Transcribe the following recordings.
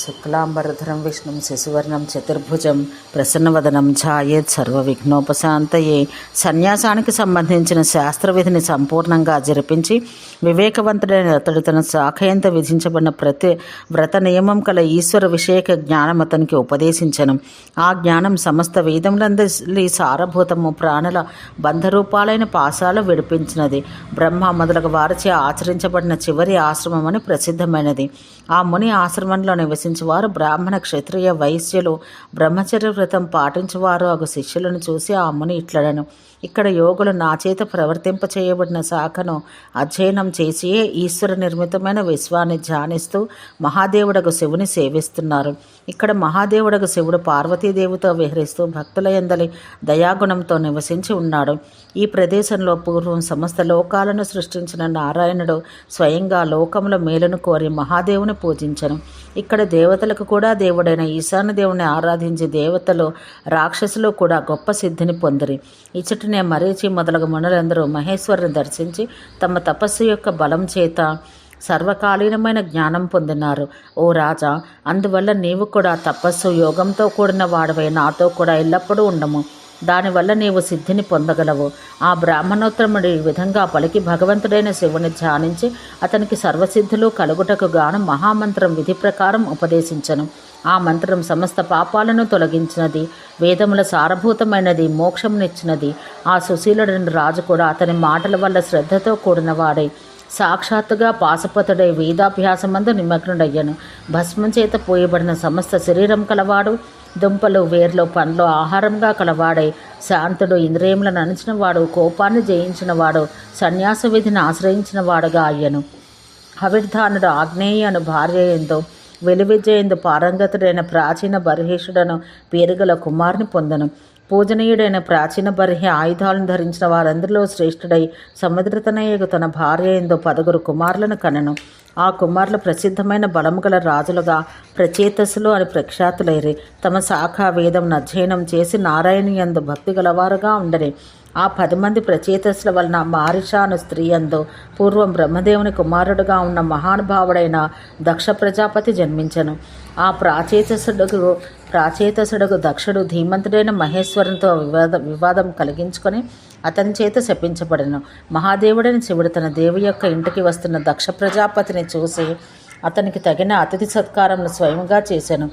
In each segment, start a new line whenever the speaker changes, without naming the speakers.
శుక్లాంబరధరం విష్ణుం శశివర్ణం చతుర్భుజం ప్రసన్నవదనం ఛాయేత్ సర్వ విఘ్నోపశాంతయే సన్యాసానికి సంబంధించిన శాస్త్రవిధిని సంపూర్ణంగా జరిపించి వివేకవంతుడైన అతడు తన శాఖయంత విధించబడిన ప్రతి వ్రత నియమం కల ఈశ్వర విషయక జ్ఞానం అతనికి ఉపదేశించను. ఆ జ్ఞానం సమస్త వేదములందరి సారభూతము ప్రాణుల బంధరూపాలైన పాశాలు విడిపించినది. బ్రహ్మ మొదలగు వారిచే ఆచరించబడిన చివరి ఆశ్రమం అని ప్రసిద్ధమైనది. ఆ ముని ఆశ్రమంలో నివసించేవారు బ్రాహ్మణ క్షత్రియ వైశ్యులు బ్రహ్మచర్య వ్రతం పాటించువారు ఒక శిష్యులను చూసి ఆ ముని ఇట్లడను ఇక్కడ యోగులు నా చేత ప్రవర్తింప చేయబడిన శాఖను అధ్యయనం చేసియే ఈశ్వర నిర్మితమైన విశ్వాన్ని ధ్యానిస్తూ మహాదేవుడకు శివుని సేవిస్తున్నారు. ఇక్కడ మహాదేవుడకు శివుడు పార్వతీదేవితో విహరిస్తూ భక్తుల ఎందలి దయాగుణంతో నివసించి ఉన్నాడు. ఈ ప్రదేశంలో పూర్వం సమస్త లోకాలను సృష్టించిన నారాయణుడు స్వయంగా లోకముల మేలును కోరి మహాదేవుని పూజించను. ఇక్కడ దేవతలకు కూడా దేవుడైన ఈశాన్య దేవుని ఆరాధించి దేవతలు రాక్షసులు కూడా గొప్ప సిద్ధిని పొందిరి. ఇచ్చటనే మరీచి మొదలగు మునులందరూ మహేశ్వరుని దర్శించి తమ తపస్సు యొక్క బలం చేత సర్వకాలీనమైన జ్ఞానం పొందినారు. ఓ రాజా అందువల్ల నీవు కూడా తపస్సు యోగంతో కూడిన వాడవై నాతో కూడా ఎల్లప్పుడూ ఉండము. దానివల్ల నీవు సిద్ధిని పొందగలవు. ఆ బ్రాహ్మణోత్తముడు ఈ విధంగా పలికి భగవంతుడైన శివుని ధ్యానించి అతనికి సర్వసిద్ధులు కలుగుటకు గాను మహామంత్రం విధి ప్రకారం ఉపదేశించను. ఆ మంత్రం సమస్త పాపాలను తొలగించినది వేదముల సారభూతమైనది మోక్షమునిచ్చినది. ఆ సుశీలుడైన రాజు కూడా అతని మాటల వల్ల శ్రద్ధతో కూడినవాడై సాక్షాత్తుగా పాశపతుడై వేదాభ్యాసమందు నిమగ్నుడయ్యను. భస్మం చేత పోయబడిన సమస్త శరీరం కలవాడు దుంపలు వేర్లు పండ్లు ఆహారంగా కలవాడై శాంతుడు ఇంద్రియములను అణిచినవాడు కోపాన్ని జయించినవాడు సన్యాస విధిని ఆశ్రయించిన వాడుగా అయ్యను. హవిర్ధానుడు ఆగ్నేయ అను భార్య ఎందు వెలివిజయందు పారంగతుడైన ప్రాచీన బర్హేషుడను పేరుగల కుమారుని పొందను. పూజనీయుడైన ప్రాచీన బర్హి ఆయుధాలను ధరించిన వారందరిలో శ్రేష్ఠుడై సముద్రతనయ్యకు తన భార్య ఎందు పదుగురు కుమారులను కనను. ఆ కుమారులు ప్రసిద్ధమైన బలము గల రాజులుగా ప్రచేతసులు అని ప్రఖ్యాతులైరి. తమ శాఖ వేదం అధ్యయనం చేసి నారాయణి యందు భక్తి గలవారుగా ఉండరి. ఆ పది మంది ప్రచేతసుల వలన మారిష అను స్త్రీ అందు పూర్వం బ్రహ్మదేవుని కుమారుడుగా ఉన్న మహానుభావుడైన దక్ష ప్రజాపతి జన్మించను. ఆ ప్రాచేతసుడుకు ప్రాచేతసుడుకు దక్షుడు ధీమంతుడైన మహేశ్వరునితో వివాద వివాదం కలిగించుకొని అతని చేత శపించబడను. మహాదేవుడని శివుడు తన దేవి యొక్క ఇంటికి వస్తున్న దక్ష ప్రజాపతిని చూసి అతనికి తగిన అతిథి సత్కారములు స్వయంగా చేశాను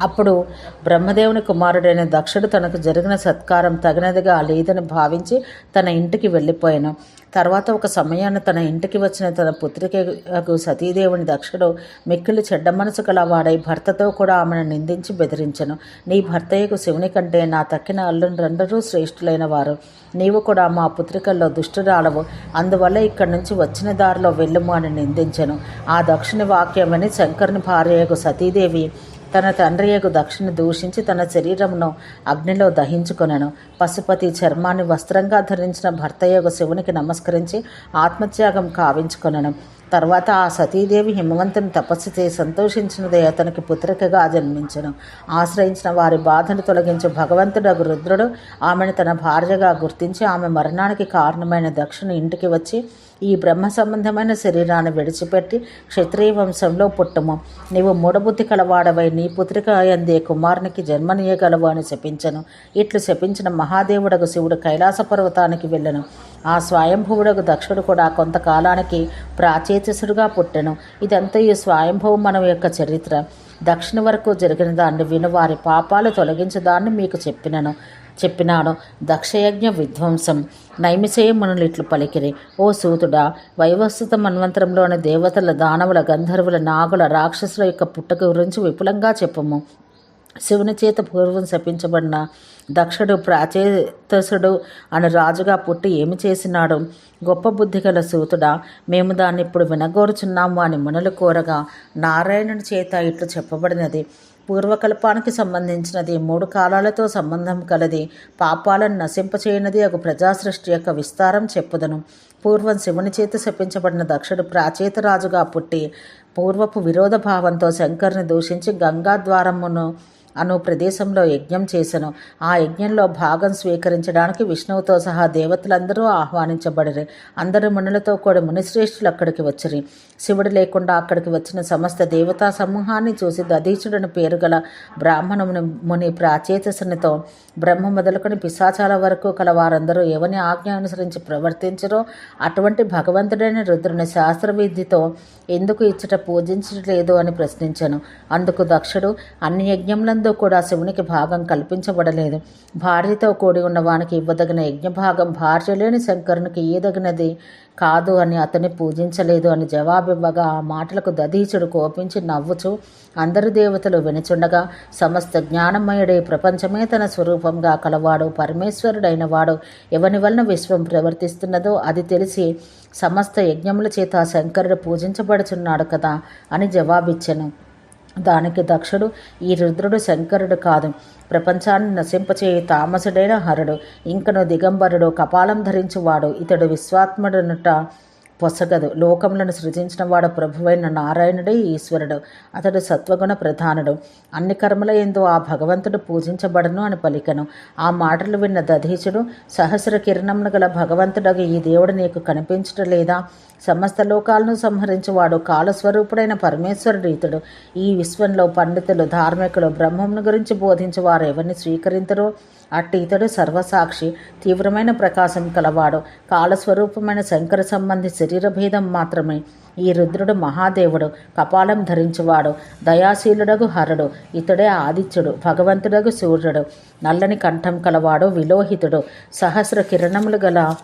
అప్పుడు బ్రహ్మదేవుని కుమారుడైన దక్షుడు తనకు జరిగిన సత్కారం తగినదిగా లేదని భావించి తన ఇంటికి వెళ్ళిపోయాను. తర్వాత ఒక సమయాన్ని తన ఇంటికి వచ్చిన తన పుత్రికకు సతీదేవుని దక్షుడు మిక్కిలి చెడ్డ మనసు గలవాడై భర్తతో కూడా ఆమెను నిందించి బెదిరించను. నీ భర్తయ్యకు శివుని కంటే నా తక్కిన అల్లుండ్రందరూ శ్రేష్ఠులైన వారు. నీవు కూడా మా పుత్రికల్లో దుష్టురాలవు. అందువల్ల ఇక్కడి నుంచి వచ్చిన దారిలో వెళ్ళుము అని నిందించను. ఆ దక్షిణ వాక్యమని శంకరుని భార్యకు సతీదేవి తన తండ్రియకు దక్షిణ దూషించి తన శరీరమును అగ్నిలో దహించుకొనెను. పశుపతి చర్మాన్ని వస్త్రంగా ధరించిన భర్త యొక్క శివునికి నమస్కరించి ఆత్మత్యాగం కావించుకొనెను. తర్వాత ఆ సతీదేవి హిమవంతుని తపస్సు చేసి సంతోషించినదే అతనికి పుత్రికగా జన్మించను ఆశ్రయించిన వారి బాధను తొలగించి భగవంతుడు రుద్రుడు ఆమెను తన భార్యగా గుర్తించి ఆమె మరణానికి కారణమైన దక్షిణ ఇంటికి వచ్చి ఈ బ్రహ్మ సంబంధమైన శరీరాన్ని విడిచిపెట్టి క్షత్రియ వంశంలో పుట్టము. నీవు మూఢబుద్ధి కలవాడవై నీ పుత్రిక అందే కుమారునికి జన్మనీయగలవు అని శపించను. ఇట్లు శపించిన మహాదేవుడకు శివుడు కైలాస పర్వతానికి వెళ్ళను. ఆ స్వయంభువుడకు దక్షుడు కూడా కొంతకాలానికి ప్రాచేతసుడుగా పుట్టెను. ఇదంతా ఈ స్వయంభవం మనం యొక్క చరిత్ర. దక్షిణ వరకు జరిగిన దాన్ని విను వారి పాపాలు తొలగించదాన్ని మీకు చెప్పినను చెప్పినాను దక్షయజ్ఞ విధ్వంసం. నైమిషేయ మునులు ఇట్లు పలికిరి ఓ సూతుడా వైవస్థిత మన్వంతరంలోని దేవతల దానవుల గంధర్వుల నాగుల రాక్షసుల యొక్క పుట్టక గురించి విపులంగా చెప్పము. శివుని చేత పూర్వం శపించబడిన దక్షుడు ప్రాచేతసుడు అని రాజుగా పుట్టి ఏమి చేసినాడు? గొప్ప బుద్ధి గల సూతుడా మేము దాన్ని ఇప్పుడు వినగోరుచున్నాము అని మునులు కోరగా నారాయణుని చేత ఇట్లు చెప్పబడినది. పూర్వకల్పానికి సంబంధించినది మూడు కాలాలతో సంబంధం కలది పాపాలను నశింపచేయనది ఒక ప్రజాసృష్టి యొక్క విస్తారం చెప్పుదను. పూర్వం శివుని చేత శపించబడిన దక్షుడు ప్రాచేతరాజుగా పుట్టి పూర్వపు విరోధ భావంతో శంకర్ని దూషించి గంగా ద్వారమును అను ప్రదేశంలో యజ్ఞం చేశాను ఆ యజ్ఞంలో భాగం స్వీకరించడానికి విష్ణువుతో సహా దేవతలందరూ ఆహ్వానించబడిరి. అందరు మునులతో కూడా మునిశ్రేష్ఠులు అక్కడికి వచ్చిరి. శివుడు లేకుండా అక్కడికి వచ్చిన సమస్త దేవతా సమూహాన్ని చూసి దధీచుడని పేరు గల బ్రాహ్మణముని ముని ప్రాచేతసునితో బ్రహ్మ మొదలుకొని పిశాచాల వరకు కల వారందరూ ఎవని ఆజ్ఞ అనుసరించి ప్రవర్తించరో అటువంటి భగవంతుడైన రుద్రుని శాస్త్రవిధితో ఎందుకు ఇచ్చట పూజించట్లేదు అని ప్రశ్నించాను. అందుకు దక్షుడు అన్ని యజ్ఞములందు కూడా శివునికి భాగం కల్పించబడలేదు. భార్యతో కూడి ఉన్న వానికి ఇవ్వదగిన యజ్ఞభాగం భార్య లేని శంకరునికి ఇయ్యదగినది కాదు అని అతన్ని పూజించలేదు అని జవాబివ్వగా ఆ మాటలకు దధీచుడు కోపించి నవ్వుచు అందరు దేవతలు వినుచుండగా సమస్త జ్ఞానమయుడే ప్రపంచమే తన స్వరూపంగా కలవాడు పరమేశ్వరుడైన వాడు ఎవని వలన విశ్వం ప్రవర్తిస్తున్నదో అది తెలిసి సమస్త యజ్ఞముల చేత శంకరుడు పూజించబడుచున్నాడు కదా అని జవాబిచ్చెను. దానికి దక్షుడు ఈ రుద్రుడు శంకరుడు కాదు. ప్రపంచాన్ని నశింపచేయి తామసుడైన హరుడు. ఇంకను దిగంబరుడు కపాలం ధరించువాడు. ఇతడు విశ్వాత్ముడనుట పొసగదు. లోకములను సృజించిన వాడు ప్రభువైన నారాయణుడే ఈశ్వరుడు. అతడు సత్వగుణ ప్రధానుడు. అన్ని కర్మల ఎందు ఆ భగవంతుడు పూజించబడను అని పలికను. ఆ మాటలు విన్న దధీచుడు సహస్ర కిరణమును గల భగవంతుడగు ఈ దేవుడు నీకు కనిపించటం లేదా? సమస్త లోకాలను సంహరించువాడు కాలస్వరూపుడైన పరమేశ్వరుడు ఇతడు. ఈ విశ్వంలో పండితులు ధార్మికులు బ్రహ్మమును గురించి బోధించే వారు ఎవరిని స్వీకరించరో అట్టి ఇతడు సర్వసాక్షి తీవ్రమైన ప్రకాశం కలవాడు. కాలస్వరూపమైన శంకర సంబంధి శరీర భేదం మాత్రమే. ఈ రుద్రుడు మహాదేవుడు కపాలం ధరించువాడు దయాశీలుడగు హరుడు ఇతడే ఆదిత్యుడు భగవంతుడగు సూర్యుడు. నల్లని కంఠం కలవాడు విలోహితుడు సహస్ర కిరణములు గల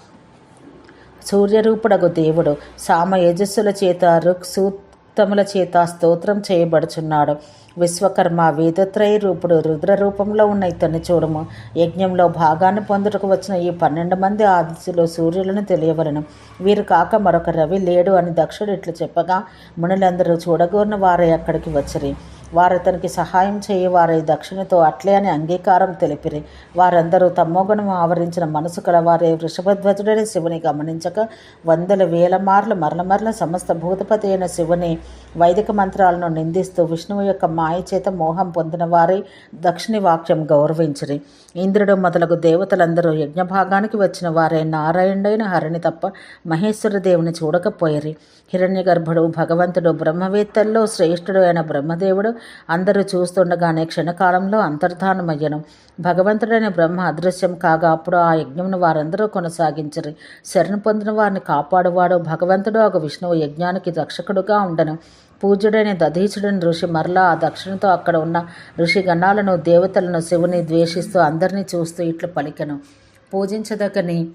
సూర్యరూపుడగు దేవుడు. సామ యజస్సుల చేత రుక్ భక్తముల చేత స్తోత్రం చేయబడుచున్నాడు. విశ్వకర్మ వేదత్రయ రూపుడు రుద్ర రూపంలో ఉన్న ఇతన్ని చూడము. యజ్ఞంలో భాగాన్ని పొందుటకు వచ్చిన ఈ పన్నెండు మంది ఆదిత్యులు సూర్యులను తెలియవలను. వీరు కాక మరొక రవి లేడు అని దక్షుడు ఇట్లు చెప్పగా మునులందరూ చూడగోరిన వారే అక్కడికి వచ్చిరి. వారతనికి సహాయం చేయి వారి దక్షిణతో అట్లే అని అంగీకారం తెలిపిరి. వారందరూ తమ్మోగుణం ఆవరించిన మనసు కలవారే వృషభధ్వజుడని శివుని గమనించక వందల వేల మార్లు మరల మరల సమస్త భూతపతి అయిన శివుని వైదిక మంత్రాలను నిందిస్తూ విష్ణువు యొక్క మాయ చేత మోహం పొందిన వారే దక్షిణి వాక్యం గౌరవించిరి. ఇంద్రుడు మొదలగు దేవతలందరూ యజ్ఞభాగానికి వచ్చిన వారే నారాయణుడైన హరిని తప్ప మహేశ్వర దేవుని చూడకపోయిరి. హిరణ్య గర్భుడు భగవంతుడు బ్రహ్మవేత్తల్లో శ్రేష్ఠుడు అయిన బ్రహ్మదేవుడు అందరూ చూస్తుండగానే క్షణకాలంలో అంతర్ధానమయ్యను. భగవంతుడైన బ్రహ్మ అదృశ్యం కాగా అప్పుడు ఆ యజ్ఞమును వారందరూ కొనసాగించరు. శరణు పొందిన వారిని కాపాడువాడు భగవంతుడు. ఒక విష్ణువు యజ్ఞానికి రక్షకుడుగా ఉండను. పూజ్యుడైన దధీచుడని ఋషి మరలా ఆ దక్షిణతో అక్కడ ఉన్న ఋషి గణాలను దేవతలను శివుని ద్వేషిస్తూ అందరినీ చూస్తూ ఇట్లు పలికెను. పూజించదగని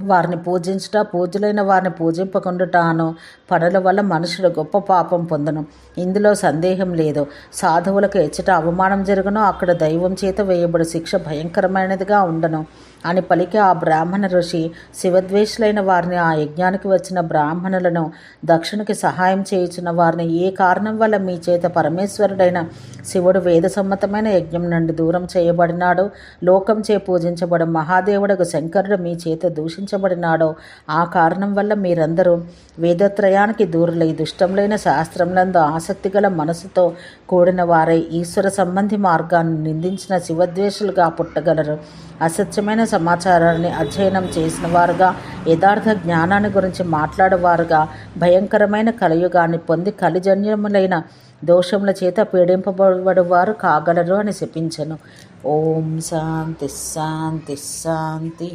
వారిని పూజించుట పూజలైన వారిని పూజింపకుండుటాను పనుల వల్ల మనుషుడు గొప్ప పాపం పొందను. ఇందులో సందేహం లేదు. సాధువులకు ఎచ్చట అవమానం జరుగునో. అక్కడ దైవం చేత వేయబడి శిక్ష భయంకరమైనదిగా ఉండను. అని పలికి ఆ బ్రాహ్మణ ఋషి శివద్వేషులైన వారిని ఆ యజ్ఞానికి వచ్చిన బ్రాహ్మణులను దక్షిణకి సహాయం చేయుచున్న వారిని ఏ కారణం వల్ల మీ చేత పరమేశ్వరుడైన శివుడు వేదసమ్మతమైన యజ్ఞం నుండి దూరం చేయబడినాడో లోకం చే పూజించబడు మహాదేవుడకు శంకరుడు మీ చేత దూషించబడినాడో ఆ కారణం వల్ల మీరందరూ వేదత్రయానికి దూరులై దుష్టములైన శాస్త్రములందు ఆసక్తి గల మనసుతో కూడిన వారై ఈశ్వర సంబంధి మార్గాన్ని నిందించిన శివద్వేషులుగా పుట్టగలరు. అసత్యమైన సమాచారాన్ని అధ్యయనం చేసిన వారుగా యథార్థ జ్ఞానాన్ని గురించి మాట్లాడేవారుగా భయంకరమైన కలియుగాన్ని పొంది కలిజన్యములైన దోషముల చేత పీడింపబడవారు కాగలరు అని శపించను. ఓం శాంతి శాంతి శాంతి